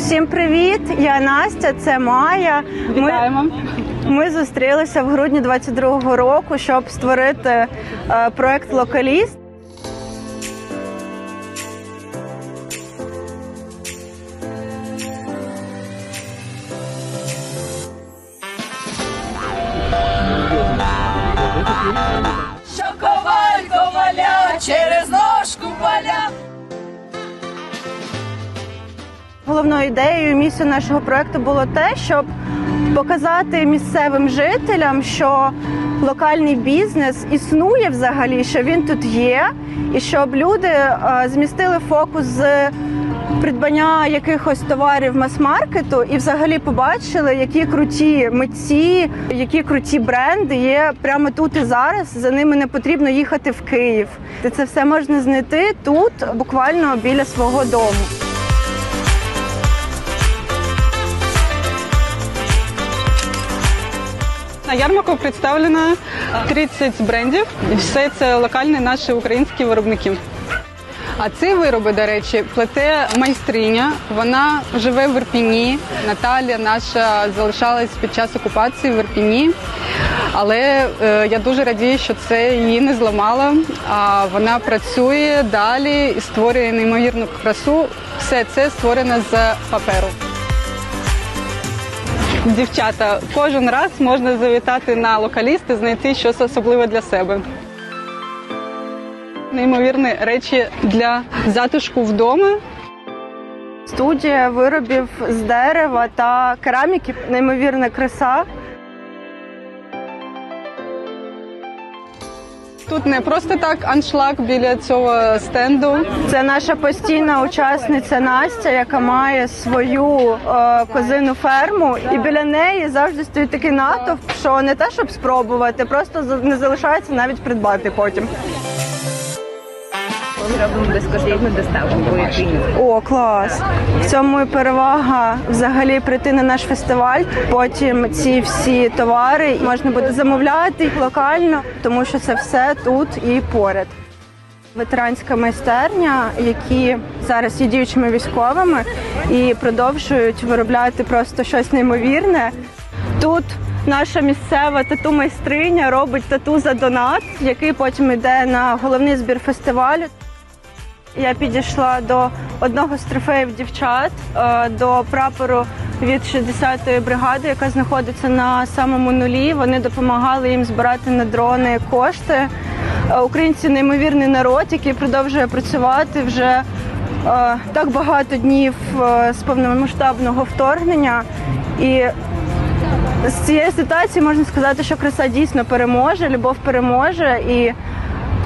Усім привіт! Я Настя, це Майя. Ми, Вітаємо. ми зустрілися в грудні 22-го року, щоб створити е, проект Локаліст. Що коваль коваля через ножку поля. Головною ідеєю місією нашого проекту було те, щоб показати місцевим жителям, що локальний бізнес існує взагалі, що він тут є, і щоб люди е, змістили фокус з придбання якихось товарів мас-маркету і взагалі побачили, які круті митці, які круті бренди є прямо тут і зараз. За ними не потрібно їхати в Київ. Це все можна знайти тут, буквально біля свого дому. На ярмарку представлено 30 брендів, все це локальні наші українські виробники. А ці вироби, до речі, плете майстриня. Вона живе в Ірпіні. Наталя наша залишалась під час окупації в Ірпіні. Але е, я дуже радію, що це її не зламало. А вона працює далі і створює неймовірну красу. Все це створено з паперу. Дівчата, кожен раз можна завітати на локаліст і знайти щось особливе для себе. Неймовірні речі для затишку вдома. Студія виробів з дерева та кераміки, неймовірна краса. Тут не просто так аншлаг біля цього стенду. Це наша постійна учасниця Настя, яка має свою е, козину ферму, і біля неї завжди стоїть такий натовп, що не те, щоб спробувати, просто не залишається навіть придбати потім. Робимо безкоштовну доставку Ірпіню. О, клас! В цьому і перевага взагалі прийти на наш фестиваль. Потім ці всі товари можна буде замовляти локально, тому що це все тут і поряд. Ветеранська майстерня, які зараз є діючими військовими і продовжують виробляти просто щось неймовірне. Тут наша місцева тату майстриня робить тату за донат, який потім йде на головний збір фестивалю. Я підійшла до одного з трофеїв дівчат, е, до прапору від 60-ї бригади, яка знаходиться на самому нулі. Вони допомагали їм збирати на дрони кошти. Е, Українці неймовірний народ, який продовжує працювати вже е, так багато днів з повномасштабного вторгнення. І з цієї ситуації можна сказати, що краса дійсно переможе, любов переможе, і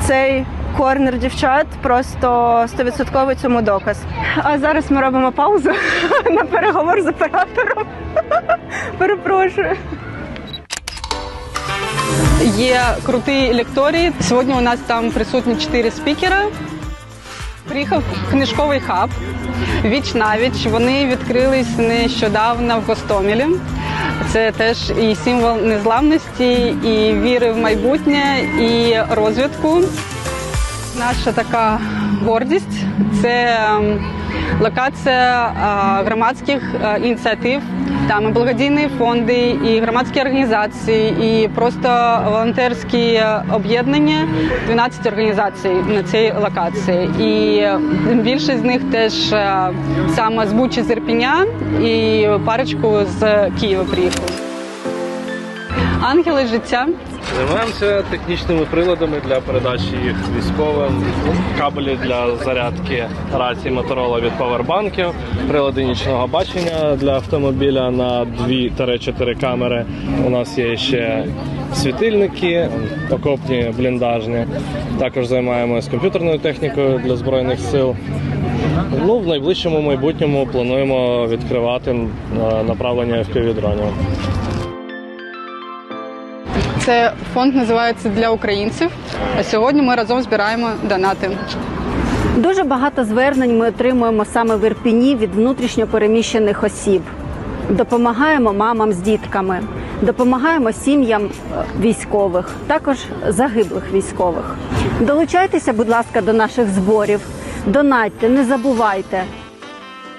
цей корнер дівчат просто стовідсотковий цьому доказ. А зараз ми робимо паузу на переговор з оператором. Перепрошую. Є крутий лекторій. Сьогодні у нас там присутні чотири спікера. Приїхав книжковий хаб віч навіч. Вони відкрились нещодавно в Гостомелі. Це теж і символ незламності, і віри в майбутнє, і розвитку. Наша така гордість це ем, локація е, громадських е, ініціатив. Там і благодійні фонди, і громадські організації, і просто волонтерські об'єднання. 12 організацій на цій локації. І більшість з них теж е, саме з Бучі з Ірпіня і парочку з Києва приїхали. Ангели життя. Займаємося технічними приладами для передачі їх військовим, кабелі для зарядки рацій Моторола від павербанків, прилади нічного бачення для автомобіля на 2-4 камери. У нас є ще світильники, окопні, бліндажні. Також займаємося комп'ютерною технікою для збройних сил. Ну, в найближчому майбутньому плануємо відкривати е, направлення FPV-дронів. Це фонд називається для українців. А сьогодні ми разом збираємо донати. Дуже багато звернень ми отримуємо саме в Ірпіні від внутрішньо переміщених осіб. Допомагаємо мамам з дітками, допомагаємо сім'ям е, військових, також загиблих військових. Долучайтеся, будь ласка, до наших зборів, донатьте, не забувайте.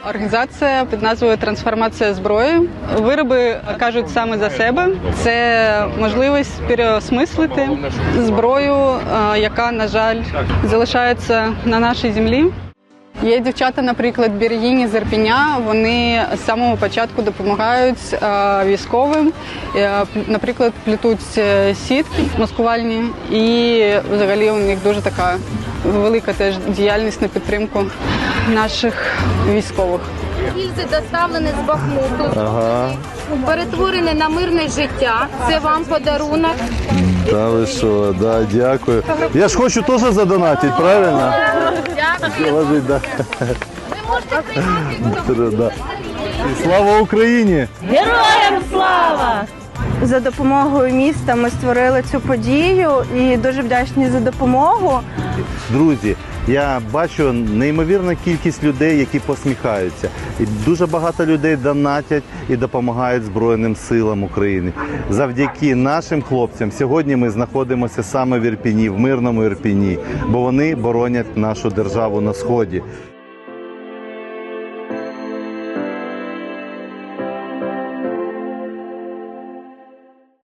Організація під назвою Трансформація зброї. Вироби кажуть саме за себе. Це можливість переосмислити зброю, е, яка, на жаль, залишається на нашій землі. Є дівчата, наприклад, Біргіні з Ірпіня. Вони з самого початку допомагають е, військовим. Е, наприклад, плетуть е, сітки маскувальні, і взагалі у них дуже така велика теж діяльність на підтримку наших військових. Гільзи доставлені з Бахмуту, перетворені на мирне життя. Це вам подарунок. Та ви що, да, дякую. Я ж хочу теж задонатити, правильно? Ложить, да. Да. І Слава Україні! За допомогою міста ми створили цю подію і дуже вдячні за допомогу. Друзі, я бачу неймовірну кількість людей, які посміхаються. І дуже багато людей донатять і допомагають Збройним силам України. Завдяки нашим хлопцям сьогодні ми знаходимося саме в Ірпіні, в мирному Ірпіні, бо вони боронять нашу державу на сході.